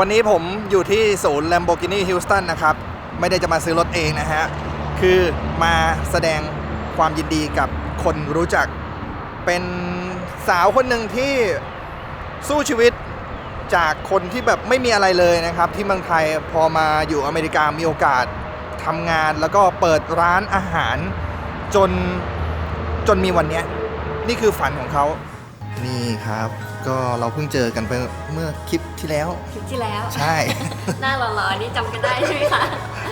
วันนี้ผมอยู่ที่ศูนย์ Lamborghini Houston นะครับ ไม่ได้จะมาซื้อรถเองนะฮะ คือมาแสดงความยินดีกับคนรู้จัก เป็นสาวคนหนึ่งที่สู้ชีวิตจากคนที่แบบไม่มีอะไรเลยนะครับ ที่เมืองไทยพอมาอยู่อเมริกามีโอกาสทำงานแล้วก็เปิดร้านอาหารจนจนมีวันนี้นี่คือฝันของเขานี่ครับ ก็เราเพิ่งเจอกันไปเมื่อคลิปที่แล้ว คลิปที่แล้ว ใช่ หน้าหล่อๆนี่จำกันได้ใช่ไหมคะ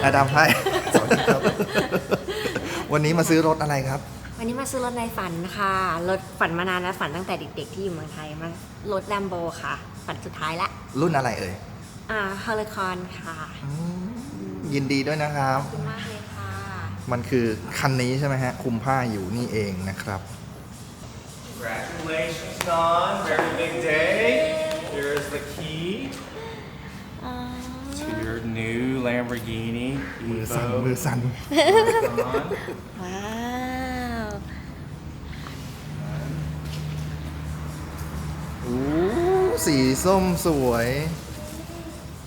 อาดามไพ่สวัสดีครับ วันนี้มาซื้อรถอะไรครับ วันนี้มาซื้อรถในฝันค่ะ รถฝันมานานแล้วฝันตั้งแต่เด็กๆที่อยู่เมืองไทยมารถแลมโบค่ะ ฝันสุดท้ายละ รุ่นอะไรเอ่ย อ่าฮอลคอนค่ะอืมยินดีด้วยนะครับ ขอบคุณมากเลยค่ะ มันคือคันนี้ใช่ไหมฮะคุมผ้าอยู่นี่เองนะครับ Congratulations, Don. Very big day. Here's the key to your new Lamborghini มือสั่น Evo. มือสั่น Don. ว้าวอู้สีส้มสวย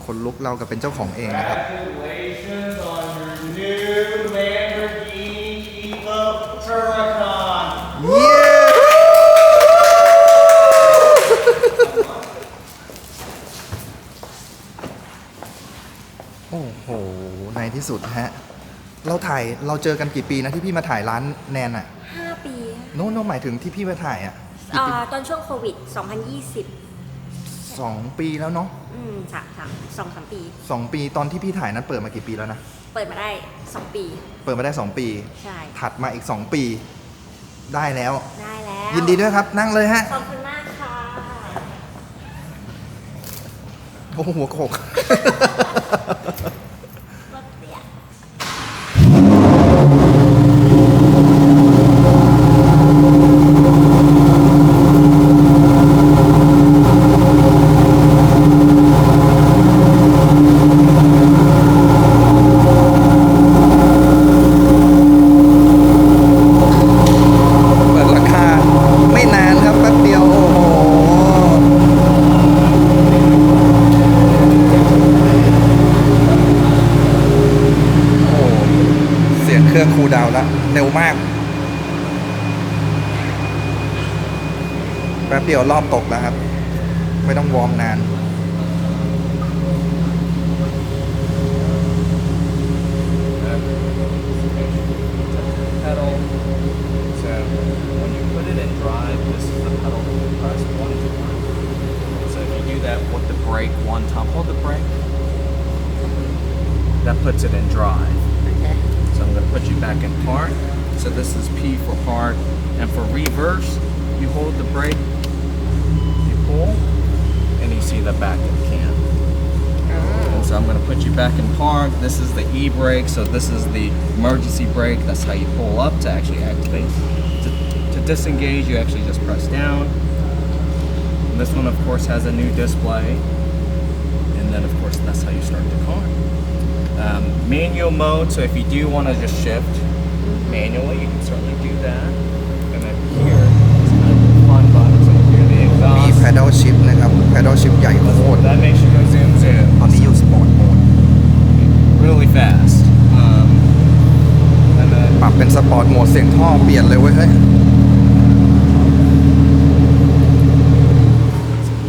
คนลุกเรากับเป็นเจ้าของเองนะครับ Congratulations on your new Lamborghini Evo Huracan. เย้โอ้โห ใน ที่สุดฮะเราถ่ายเราเจอกันกี่ปีนะที่พี่มาถ่ายร้านแนนอะห้าปีโน้นโน้นหมายถึงที่พี่มาถ่ายอะกี่อ่าปีตอนช่วงโควิด 2020สองปีแล้วเนาะอืมสามสามสองสามปีสองปีตอนที่พี่ถ่ายนั้นเปิดมากี่ปีแล้วนะเปิดมาได้2ปี เปิดมาได้สองปี ใช่ ถัดมาอีกสองปี ได้แล้ว ได้แล้ว ยินดีด้วยครับ นั่งเลยฮะขอบคุณมากค่ะโอ้โหหัวโขก รถเตี้ย เปิดราคาไม่นานครับแป๊บเดียว โอ้โห โอ้โหเสียงเค รื่องคูดาวแล้วเร็วมาก แป๊บเดียวรอบตกแล้วครับ ไม่ต้องวอร์มนาน hold puts it in dry. So I'm going to put you back in park. So this is P for park. And for reverse, you hold the brake, you pull, and you see the back of the can. Oh. And so I'm going to put you back in park. This is the e-brake. So this is the emergency brake. That's how you pull up to actually activate. To, to disengage, you actually just press down. And this one, of course, has a new display. And then, of course, that's how you start the car. Um, manual mode. So if you do want to just shift manually, you can certainly do that. And then here is kind of the fun button. So here the มี exhaust. paddle shift นะครับ paddle shift ใหญ่โคตร That makes you go zoom zoom. ตอนนี้อยู่สปอร์ตโหมด really fast. Um, and then ปรับเป็นสปอร์ตโหมดเสียงท่อเปลี่ย n เลยเว้ยเฮ้ย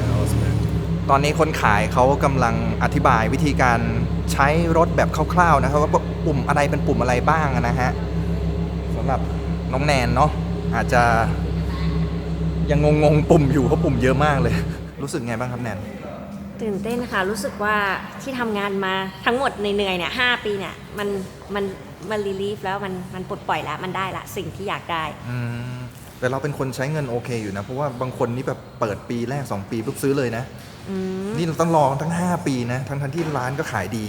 now let's move. ตอนนี้คนขายเขากำลังอธิบายวิธีการ ใช้รถแบบคร่าวๆนะครับว่าปุ่มอะไรเป็นปุ่มอะไรบ้างนะฮะสำหรับน้องแนนเนาะอาจจะยังงงๆปุ่มอยู่เพราะปุ่มเยอะมากเลย รู้สึกไงบ้างครับแนนตื่นเต้นค่ะ รู้สึกว่าที่ทำงานมาทั้งหมดในเหนื่อยๆเนี่ยห้าปีเนี่ยมันมันมันรีลีฟแล้วมันมันปลดปล่อยแล้วมันได้ละสิ่งที่อยากได้อืมแต่เราเป็นคนใช้เงินโอเคอยู่นะ เพราะว่าบางคนนี่แบบเปิดปีแรก 2 ปีปุ๊บซื้อเลยนะ อืมนี่เราต้องรอทั้ง 5 ปีนะ ทั้งทั้งๆที่ร้านก็ขายดี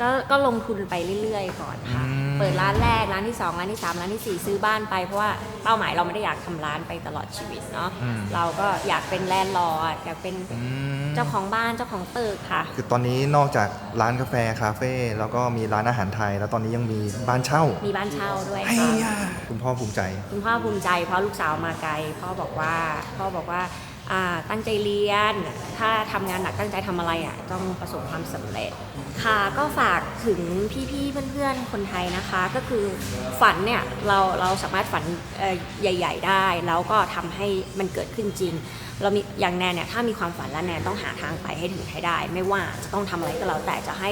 ก็ก็ลงทุนไปเรื่อยๆก่อนค่ะ อืม เปิดร้านแรก ร้านที่2ร้านที่3ร้านทีสี่4ซื้อบ้านไป เพราะว่าเป้าหมายเราไม่ได้อยากทำร้านไปตลอดชีวิตเนาะเราก็อยากเป็นแลนด์ลอร์ดอยากเป็นอืมเจ้าของบ้านเจ้าของตึกค่ะ คือตอนนี้นอกจากร้านกาแฟคาเฟ่แล้วก็มีร้านอาหารไทย แล้วตอนนี้ยังมีบ้านเช่ามีบ้านเช่าด้วยไอ้ค่ะ ยาคุณพ่อภูมิใจ คุณพ่อภูมิใจเพราะลูกสาวมาไกลพ่อบอกว่าพ่อบอกว่าอ่า ตั้งใจเรียน ถ้าทำงานหนักตั้งใจทำอะไรอะต้องประสบความสำเร็จ ค่ะก็ฝากถึงพี่ๆเพื่อนๆคนไทยนะคะ ก็คือฝันเนี่ยเราเราสามารถฝันใหญ่ ๆ ได้ แล้วก็ทำให้มันเกิดขึ้นจริง เรามีอย่างแนนเนี่ยถ้ามีความฝันแล้วแนนต้องหาทางไปให้ถึงให้ได้ ไม่ว่าจะต้องทำอะไรก็แล้วแต่จะให้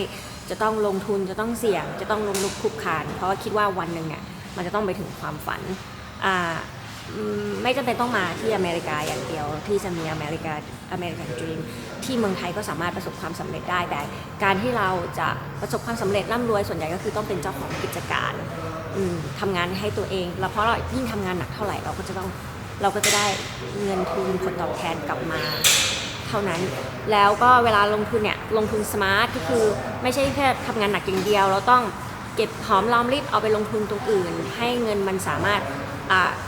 จะต้องลงทุนจะต้องเสี่ยง จะต้องลงลุกคุกคาน เพราะว่าคิดว่าวันหนึ่งเนี่ยมันจะต้องไปถึงความฝันอ่า ไม่จำเป็นต้องมาที่อเมริกาอย่างเดียว ที่จะมีอเมริกาอเมริกันดรีมที่เมืองไทยก็สามารถประสบความสำเร็จได้ แต่การที่เราจะประสบความสำเร็จร่ำรวยส่วนใหญ่ก็คือต้องเป็นเจ้าของกิจการอืมทำงานให้ตัวเองแล้วเพราะเรายิ่งทำงานหนักเท่าไหร่เราก็จะต้องเราก็จะได้เงินทุนผลตอบแทนกลับมาเท่านั้น แล้วก็เวลาลงทุนเนี่ยลงทุนสมาร์ทก็คือไม่ใช่แค่ทำงานหนักอย่างเดียว เราต้องเก็บหอมรอมริบเอาไปลงทุนตรงอื่น ให้เงินมันสามารถ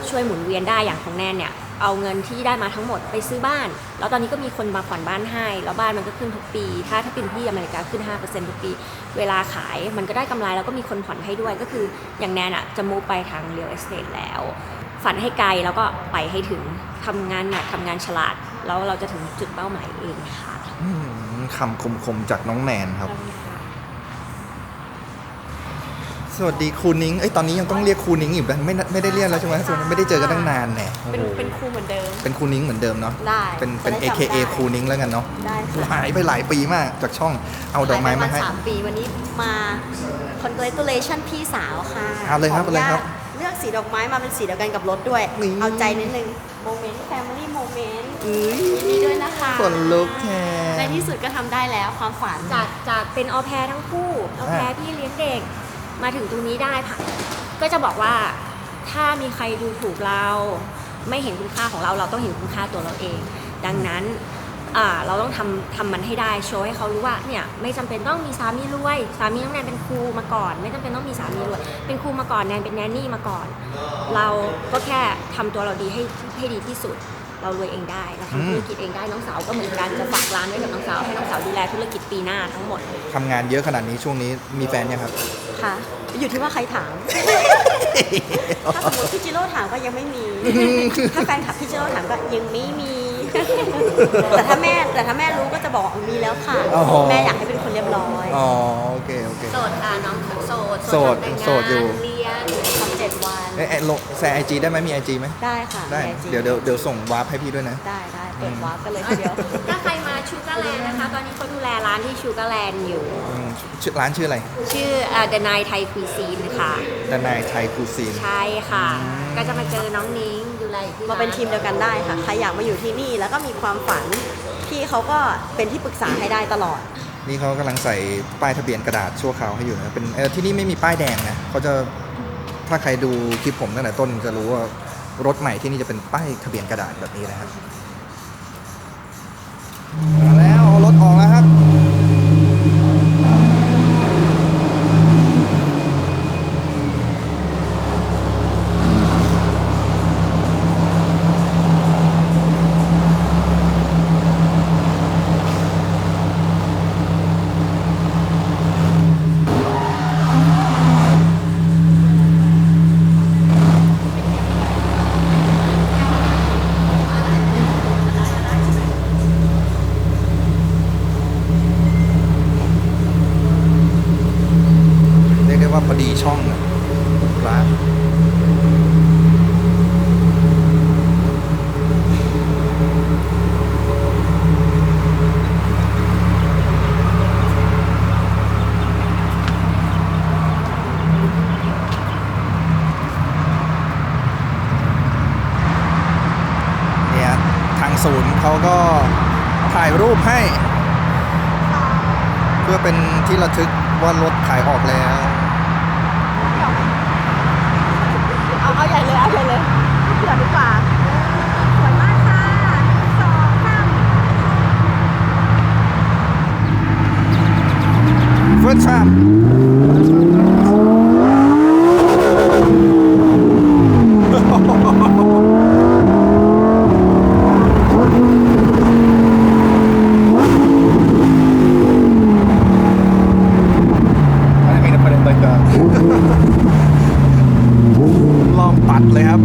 ช่วยหมุนเวียนได้อย่างของแนนเนี่ยเอาเงินที่ได้มาทั้งหมดไปซื้อบ้าน แล้วตอนนี้ก็มีคนมาผ่อนบ้านให้ แล้วบ้านมันก็ขึ้นทุกปี ถ้าถ้าเป็นที่อเมริกาขึ้น 5%ทุกปี เวลาขายมันก็ได้กำไรแล้วก็มีคนผ่อนให้ด้วย ก็คืออย่างแนนอะจะมูไปทางเรียลเอสเตทแล้ว ฝันให้ไกลแล้วก็ไปให้ถึงทำงานหนักทำงานฉลาด แล้วเราจะถึงจุดเป้าหมายเองค่ะคำคมๆจากน้องแนนครับ สวัสดีครูนิ้ง เอ้ยตอนนี้ยังต้องเรียกครูนิ้งอยู่ปะไม่ไม่ได้เรียกแล้วใช่ไหมส่วนไม่ได้เจอกันตั้งนานแน่เป็นโอ้โหเป็นครูเหมือนเดิม เป็นครูนิ้งเหมือนเดิมเนาะ ได้ เป็นเป็น จะได้จำ AKA ได้ ครูนิ้งแล้วกันเนาะได้ค่ะหายไปหลายปีมากจากช่อง เอาดอกไม้มาให้ขยปรณสามปีวันนี้มา congratulation พี่สาวค่ะเอาเลยครับขอเอาเลยครับญาตเลือกสีดอกไม้มาเป็นสีเดียวกันกับรถด้วย นี่ เอาใจนิดนึง moment family moment อุ้ยยินดีด้วยนะคะขนลุกแทในน ที่สุดก็ทำได้แล้วความฝัน จากจากเป็นออแพรทั้งคู่ออแพรอ่าพี่เลี้ยงเด็ก มาถึงตรงนี้ได้ค่ะ ก็จะบอกว่าถ้ามีใครดูถูกเรา ไม่เห็นคุณค่าของเราเราต้องเห็นคุณค่าตัวเราเอง ดังนั้นเราต้องทำทำมันให้ได้โชว์ให้เขารู้ว่าเนี่ยไม่จำเป็นต้องมีสามีรวยสามีน้องแนนเป็นครูมาก่อน ไม่จำเป็นต้องมีสามีรวยเป็นครูมาก่อนแนนเป็นแนนนี่มาก่อน เราก็แค่ทำตัวเราดีให้ให้ดีที่สุด เรารวยเองได้เราทำธุรกิจเองได้น้องสาวก็เหมือนกันจะฝากร้านไว้กับน้องสาวให้น้องสาวดูแลธุรกิจปีหน้าทั้งหมดทำงานเยอะขนาดนี้ช่วงนี้มีแฟนยังครับ ค่ะ อยู่ที่ว่าใครถาม ถ้าสมมติพี่จิโร่ถามก็ยังไม่มี ถ้าแฟนคลับพี่จิโร่ถามก็ยังไม่มี แต่ถ้าแม่แต่ถ้าแม่รู้ก็จะบอกว่ามีแล้วค่ะ อ๋อ แม่อยากให้เป็นคนเรียบร้อยอ๋อโอเคโอเค โสดค่ะน้องโสดโสดแต่งงานโสดอยู่ เรียนทำเจ็ดวัน เอ้ยเอ้ยลงแซไอจีได้ไหมมีไอจีไหมได้ค่ะได้มี IG เดี๋ยวเดี๋ยวเดี๋ยวส่งวาร์ปให้พี่ด้วยนะ ได้ได้เปิดวาร์ปกันเลยทีเดียว ถ้าใครมา ชูการ์แลนด์นะคะ ตอนนี้เขาดูแลร้านที่ชูการ์แลนด์อยู่ อืมชื่อร้านชื่ออะไรชื่อ The Night Thai Cuisine ค่ะดานายไทยคูซีน ใช่ค่ะ ก็จะมาเจอน้องนิ้งดูแลอยู่ที่มาเป็นทีมเดียวกันได้ค่ะ ใครอยากมาอยู่ที่นี่แล้วก็มีความฝัน พี่เขาก็เป็นที่ปรึกษาให้ได้ตลอด นี่เขากำลังใส่ป้ายทะเบียนกระดาษชั่วคราวให้อยู่นะเป็นเออที่นี่ไม่มีป้ายแดงนะเขาจะถ้าใครดูคลิปผมตั้งแต่ต้นจะรู้ว่ารถใหม่ที่นี่จะเป็นป้ายทะเบียนกระดาษแบบนี้นะครับ ม ที่ระทึกว่ารถขายออกแล้ว เอาเอาใหญ่เลย เอาใหญ่เลยเผื่อดีกว่าสวยมากค่ะสองสาม First time ไม่ได้ประเด็นอะไรกันลองปัดเลยครับ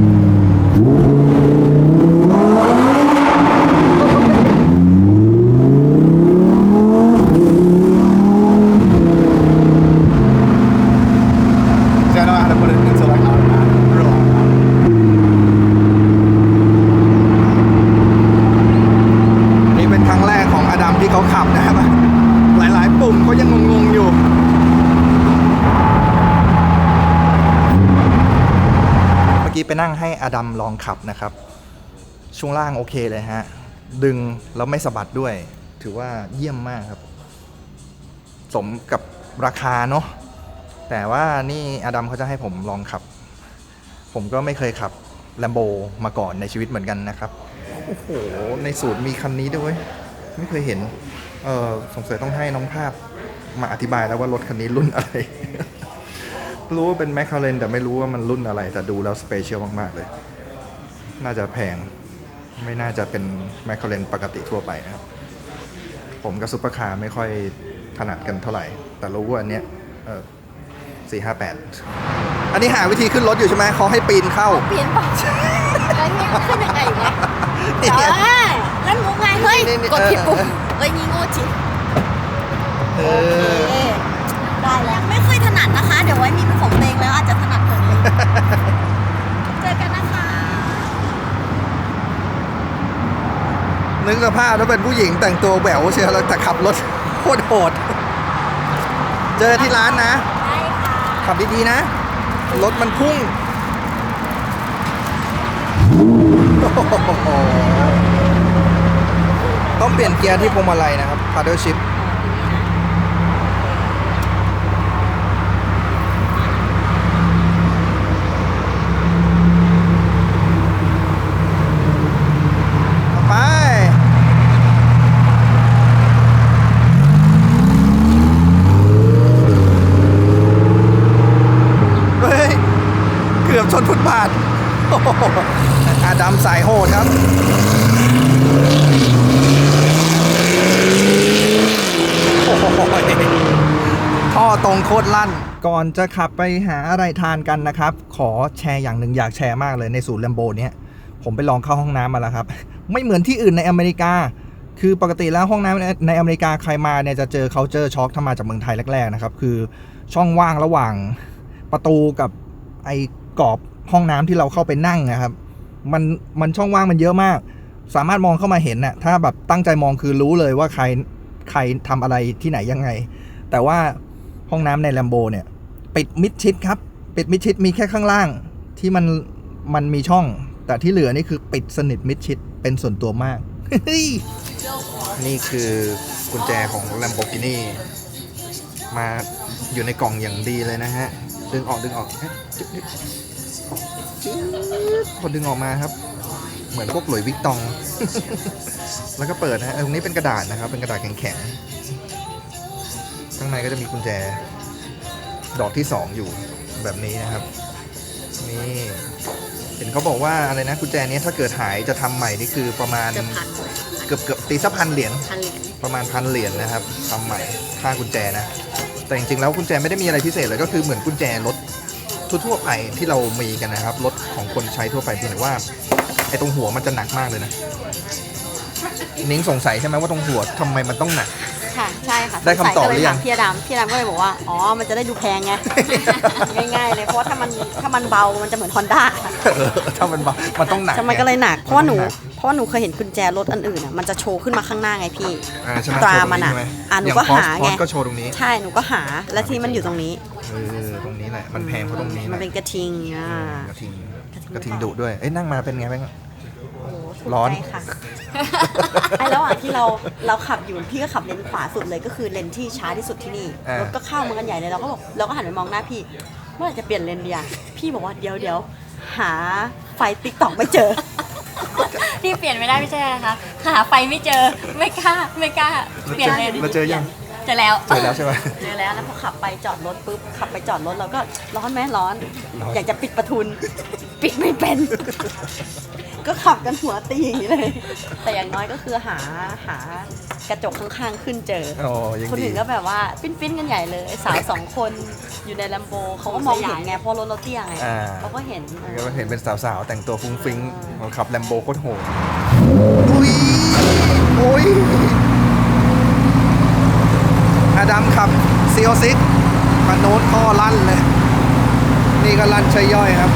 ขับนะครับ หลายๆ ปุ่มเขายังงงๆอยู่เมื่อกี้ไปนั่งให้อดัมลองขับนะครับ ช่วงล่างโอเคเลยฮะ ดึงแล้วไม่สะบัดด้วย ถือว่าเยี่ยมมากครับ สมกับราคาเนาะแต่ว่านี่อดัมเขาจะให้ผมลองขับ ผมก็ไม่เคยขับแลมโบมาก่อนในชีวิตเหมือนกันนะครับ โอ้โห ในสูตรมีคันนี้ด้วย ไม่เคยเห็น เออสงสัยต้องให้น้องภาพมาอธิบายแล้วว่ารถคันนี้รุ่นอะไร รู้ว่าเป็นแมคคาเรนแต่ไม่รู้ว่ามันรุ่นอะไร แต่ดูแล้วสเปเชียลมาก ๆ เลย น่าจะแพง ไม่น่าจะเป็นแมคคาเรนปกติทั่วไปนะครับ ผมกับซุปเปอร์คาร์ไม่ค่อยถนัดกันเท่าไหร่ แต่รู้ว่าอันเนี้ยเออสี่ห้าแปดอันนี้หาวิธีขึ้นรถอยู่ใช่ไหมเขาให้ปีนเข้า เปลี่ยนปะแล้วเนี่ยขึ้นยังไงวะนี่เออแล้วหนูไงเฮ้ยนี่นี่กดผิดปุ่มเออเฮ้ยนี่โง่จริงเออได้แล้วไม่ค่อยถนัดนะคะ เดี๋ยวไว้มีเป็นของตัวเองแล้วอาจจะถนัดกว่านี้เจอกันนะคะ นึกสภาพถ้าเป็นผู้หญิงแต่งตัวแหววเชียวแล้วแต่ขับรถโคตรโหด เจอที่ร้านนะ ได้ค่ะขับดีๆนะ รถมันพุ่ง โอ้โห ต้องเปลี่ยนเกียร์ที่พวงมาลัยนะครับ paddle shift ไปเฮ้ยเกือบชนฟุตบาทอาดัมสายโหดครับ โอ้โห ท่อตรงโคตรลั่น ก่อนจะขับไปหาอะไรทานกันนะครับ ขอแชร์อย่างหนึ่งอยากแชร์มากเลยในศูนย์แลมโบเนี้ยผมไปลองเข้าห้องน้ำมาแล้วครับ ไม่เหมือนที่อื่นในอเมริกา คือปกติแล้วห้องน้ำในอเมริกาใครมาเนี่ยจะเจอ culture shock ถ้ามาจากเมืองไทยแรกๆนะครับ คือช่องว่างระหว่างประตูกับไอ้กรอบห้องน้ำที่เราเข้าไปนั่งนะครับมันมันช่องว่างมันเยอะมาก สามารถมองเข้ามาเห็นน่ะถ้าแบบตั้งใจมองคือรู้เลยว่าใครใครทำอะไรที่ไหนยังไง แต่ว่า ห้องน้ำในแลมโบเนี่ยปิดมิดชิดครับ ปิดมิดชิดมีแค่ข้างล่าง ที่มันมันมีช่อง แต่ที่เหลือนี่คือปิดสนิทมิดชิดเป็นส่วนตัวมาก นี่คือกุญแจของ Lamborghini มาอยู่ในกล่องอย่างดีเลยนะฮะ ดึงออกดึงออกพอดึงออกมาครับเหมือนพวกหลุยส์วิกตอง แล้วก็เปิดนะฮะตรงนี้เป็นกระดาษนะครับ เป็นกระดาษแข็งๆ ข้างในก็จะมีกุญแจ ดอกที่ 2 อยู่แบบนี้นะครับนี่เห็นเขาบอกว่าอะไรนะกุญแจเนี้ยถ้าเกิดหายจะทำใหม่นี่คือประมาณเกือบพันเกือบเกือบตีสักพันเหรียญพันเหรียญประมาณพันเหรียญนะครับทำใหม่ค่ากุญแจนะ แต่จริงๆแล้วกุญแจไม่ได้มีอะไรพิเศษเลยก็คือเหมือนกุญแจรถทั่วๆไปที่เรามีกันนะครับรถของคนใช้ทั่วไปเพียงแต่ว่าไอ้ตรงหัวมันจะหนักมากเลยนะนิ้งสงสัยใช่ไหมว่าตรงหัวทำไมมันต้องหนัก ค่ะใช่ค่ะได้คำตอบหรือยังสสัก็เลถามพี่อดำพี่อดำก็เลยบอกว่า อ๋อ มันจะได้ดูแพงไง ง่ายๆเลย เพราะว่าถ้ามันถ้ามันเบา มันจะเหมือนฮอนด้าเออถ้ามันเบามันต้องหนักทำไมก็เลยหนัก เพราะว่าหนูมัต้องกเพราะว่าหนูเคยเห็นกุญแจรถอันอื่นอะ มันจะโชว์ขึ้นมาข้างหน้าไงพี่ อ่าใช่ไหมตราโชว์ตงมันอะใช่ไหอะหนูย่งก็พอสหาพอสไงก็โชว์ตรงนี้ ใช่ หนูก็หา และที่มันอยู่ตรงนี้ เออตรงนี้แหละมันแพงเพราะตรงนี้มัแหนละเป็นกระทิงอ่า กระทิงกกระระทิทิงงดุด้วยเอ้ยนั่งมาเป็นไงบ้างโอ้โหถูก ร้อนใจค่ะไอ้ระหว่างที่เราเราขับอยู่พี่ก็ขับเลนขวาสุดเลยก็คือเลนที่ช้าที่สุดที่นี่อ่ารถก็เข้ามากันใหญ่เลยเราก็บอกเราก็หันไปมองหน้าพี่เมื่อไหร่จะเปลี่ยนเลนดีอะพี่บอกว่าเดี๋ยวเดี๋ยวหาไฟติ๊กตอกไม่เจอ ที่เปลี่ยนไม่ได้ไม่ใช่นะคะหาไฟไม่เจอไม่กล้าไม่กล้าเปลี่ยนเลนเราเจอยังเจอแล้วเจอแล้วใช่ไหม เจอแล้วแล้วพอขับไปจอดรถปุ๊บขับไปจอดรถเราก็ร้อนไหมร้อน ร้อน อยากจะปิดประทุน ปิดไม่เป็น ก็ขับกันหัวตีอย่างนี้เลย แต่อย่างน้อยก็คือหาหากระจกข้างๆขึ้นเจออ๋อยังคนดี อื่นก็แบบว่าปิ้นปิ้นๆกันใหญ่เลย สาวสองคนอยู่ในแลมโบเขาก็มองเห็นไงเพราะรถเราเตี้ยไงอ่า เขาก็เห็นก็เห็นเป็นสาวๆ แต่งตัวฟุ้งฟิ้งอ่าขับแลมโบโคตรโหดอุ้ยโอ้ยอาดัมขับซีโอซิกมันโน้ตท่อลั่นเลย นี่ก็ลั่นใช้ย่อยครับ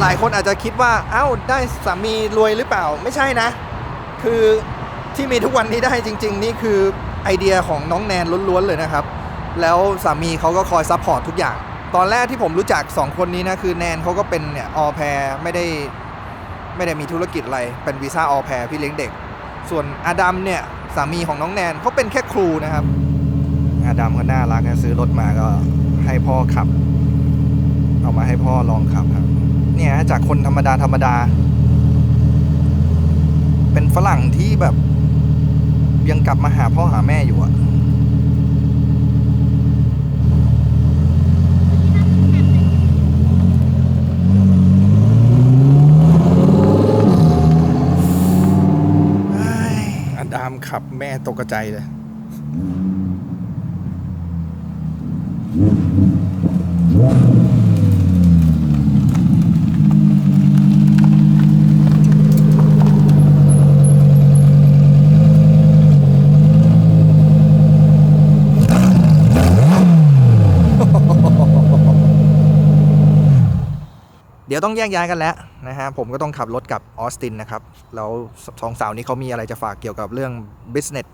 หลายคนอาจจะคิดว่า เอ้า ได้สามีรวยหรือเปล่า ไม่ใช่นะ คือที่มีทุกวันนี้ได้จริง ๆ นี่คือไอเดียของน้องแนนล้วนๆเลยนะครับ แล้วสามีเขาก็คอยซัพพอร์ตทุกอย่าง ตอนแรกที่ผมรู้จักสองคนนี้นะ คือแนนเขาก็เป็นเนี่ยออแพรไม่ได้ไม่ได้มีธุรกิจอะไร เป็นวีซ่าออแพรพี่เลี้ยงเด็ก ส่วนอาดัมเนี่ยสามีของน้องแนนเขาเป็นแค่ครูนะครับ อาดัมก็น่ารักนะซื้อรถมาก็ให้พ่อขับ เอามาให้พ่อลองขับครับ เนี่ยจากคนธรรมดาธรรมดา เป็นฝรั่งที่แบบ ยังกลับมาหาพ่อหาแม่อยู่อะเฮ้ยอาดาม ขับแม่ตกใจเลย เดี๋ยวต้องแยกย้ายกันแล้วนะฮะผมก็ต้องขับรถกับออสตินนะครับ แล้วสองสาวนี้เขามีอะไรจะฝากเกี่ยวกับเรื่อง business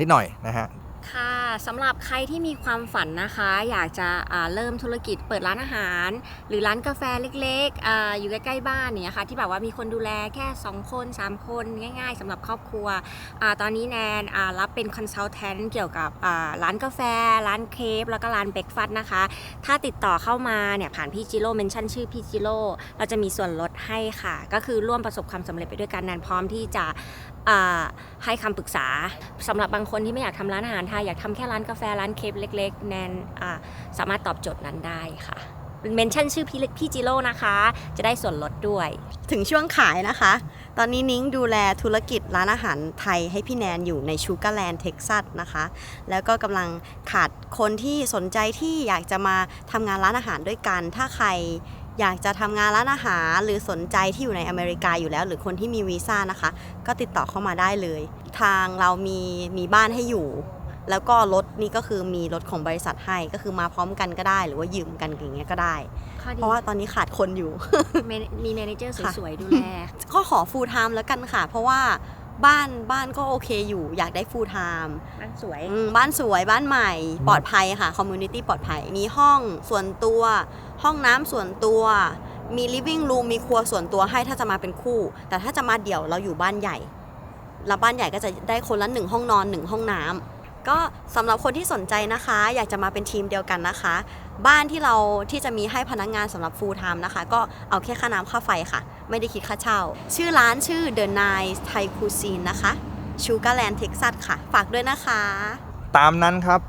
นิดหน่อยนะฮะ ค่ะสำหรับใครที่มีความฝันนะคะ อยากจะเริ่มธุรกิจเปิดร้านอาหาร หรือร้านกาแฟเล็กๆออยู่ใกล้ๆบ้านเนี่ยค่ะที่แบบว่ามีคนดูแลแค่ 2 คน 3 คนง่ายๆสำหรับครอบครัวอตอนนี้แนนรับเป็นคอนซัลแทนเกี่ยวกับร้านกาแฟ ร้านเคฟแล้วก็ร้านเบรกฟาสต์นะคะ ถ้าติดต่อเข้ามาเนี่ยผ่านพี่จิโร่เมนชั่นชื่อพี่จิโร่เราจะมีส่วนลดให้ค่ะ ก็คือร่วมประสบความสำเร็จไปด้วยกันแนนพร้อมที่จะให้คำปรึกษาสำหรับบางคนที่ไม่อยากทำร้านอาหารไทย อยากทำแค่ร้านกาแฟร้านเคฟเล็ก ๆ แนนสามารถตอบโจทย์นั้นได้ค่ะเมนชั่นชื่อพี่พี่จิโร่นะคะ จะได้ส่วนลดด้วย ถึงช่วงขายนะคะ ตอนนี้นิ้งดูแลธุรกิจร้านอาหารไทยให้พี่แนนอยู่ในชูการ์แลนด์เท็กซัสนะคะ แล้วก็กำลังขาดคนที่สนใจที่อยากจะมาทำงานร้านอาหารด้วยกัน ถ้าใคร อยากจะทำงานร้านอาหารหรือสนใจที่อยู่ในอเมริกาอยู่แล้ว หรือคนที่มีวีซ่านะคะ ก็ติดต่อเข้ามาได้เลย ทางเรามีมีบ้านให้อยู่ แล้วก็รถนี่ก็คือมีรถของบริษัทให้ก็คือมาพร้อมกันก็ได้ หรือว่ายืมกันอย่างเงี้ยก็ได้เพราะว่าตอนนี้ขาดคนอยู่ มีแมเนเจอร์ค่ะสวยๆดูแล ก็ขอ full time แล้วกันค่ะ เพราะว่าบ้านบ้านก็โอเคอยู่อยากได้ full time บ้านสวยอืมบ้านสวยบ้านใหม่ ปลอดภัยค่ะ community ปลอดภัย มีห้องส่วนตัว ห้องน้ำส่วนตัว มี living room มีครัวส่วนตัวให้ถ้าจะมาเป็นคู่ แต่ถ้าจะมาเดี่ยวเราอยู่บ้านใหญ่แล้วบ้านใหญ่ก็จะได้คนละหนึ่งห้องนอนหนึ่งห้องน้ำก็สำหรับคนที่สนใจนะคะ อยากจะมาเป็นทีมเดียวกันนะคะ บ้านที่เราที่จะมีให้พนักงานสำหรับ full time นะคะ ก็เอาแค่ค่าน้ำค่าไฟค่ะ ไม่ได้คิดค่าเช่า ชื่อร้านชื่อ The Nice Thai Cuisine นะคะ Sugarland Texas ค่ะ ฝากด้วยนะคะ ตามนั้นครับ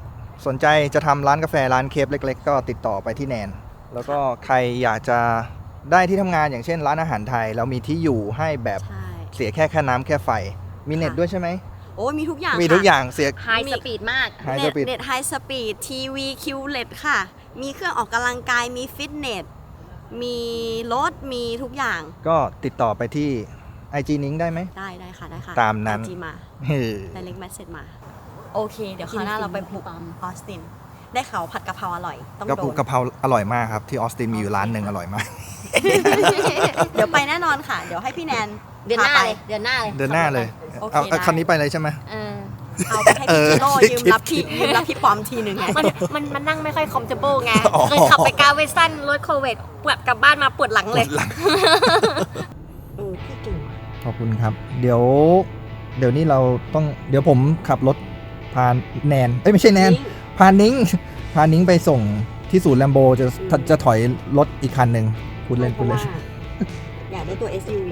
สนใจจะทำร้านกาแฟร้านเคฟเล็ก ๆ ก็ติดต่อไปที่แนน แล้วก็ใครอยากจะได้ที่ทำงานอย่างเช่นร้านอาหารไทยแล้วมีที่อยู่ให้แบบใช่ เสียแค่แค่น้ำแค่ไฟ มีเน็ตค่ะ ด้วยใช่ไหม โอ้ยมีทุกอย่างมีทุกอย่างเสีย ไฮสปีดมาก High เน็ต speed เน็ตไฮสปีดทีวีคิวเลตค่ะ มีเครื่องออกกำลังกายมีฟิตเนส มีรถ มีทุกอย่างก็ติดต่อไปที่ IG นิ้งได้ไหม ได้ได้ค่ะ ได้ค่ะตามนั้น จีมาเฮ้ย ไดเล็กแมสเซจมา โอเค เดี๋ยวคราวหน้าเราไปบุกออสติน ได้ข่าวผัดกะเพราอร่อย ต้องกะโดเพรานกะเพราอร่อยมากครับ ที่ออสตินมีอยู่ร้านหนึ่งอร่อยมาก เดี๋ยวไปแน่นอนค่ะ เดี๋ยวให้พี่แนน เดือนหน้าพไปเลย เดือนหน้าเลยเดินหน้าเลย โอเคเอาเอาได้ คันนี้ไปเลยใช่ไหม เออเอาไปให้เอพี่อจิโร่คิดยืมรับพี่คิดยืมรับพี่ปอมทีหนึ่งไง มันมันมันนั่งไม่ค่อย comfortable ไง อ๋อ เคยขับไปกาเวสันรถโควิดปวดกลับบ้านมาปวดหลังเลยหลังเออพี่เก่งว่ะขอบคุณครับ เดี๋ยว เดี๋ยวนี้เราต้องเดี๋ยวผมขับรถพาแนน เอ้ยไม่ใช่แนน พานิ้งพานิ้งไปส่งที่ศูนย์แลมโบจะจะจะถอยรถอีกคันหนึ่งพูดเล่นพูดเล่นพราะว่าอยากได้ตัว SUV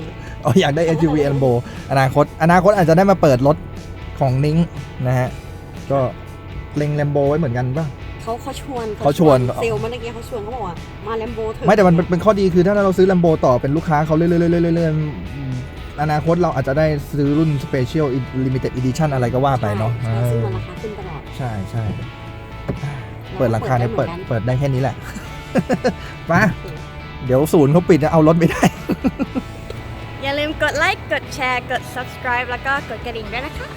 อ๋ออยากได้ SUV Lambo อนาคต อนาคตอาจจะได้มาเปิดรถของนิ้งนะฮะก็เล็งแลมโบไว้เหมือนกันป่ะเขาเขาชวนเขาชวนเซลล์เมื่อกี้เขาชวนเขาบอกว่ามาแลมโบเถอะไม่แต่มันเป็นเป็นข้อดีคือถ้าเราซื้อ Lambo ต่อเป็นลูกค้าเขาเรื่อยๆเรื่อยๆเรื่อยๆอนาคตเราอาจจะได้ซื้อรุ่น Special Limited Edition อะไรก็ว่าไปเนาะใช่ซึ่งมันราคาขึ้นตลอด ใช่ใช่ เปิดราคาเนี่ยเปิดเปิดได้แค่นี้แหละ มาเดี๋ยวศูนย์เขาปิดจะเอารถไม่ได้ อย่าลืมกดไลค์ กดแชร์ กด subscribe แล้วก็กดกระดิ่งด้วยนะคะ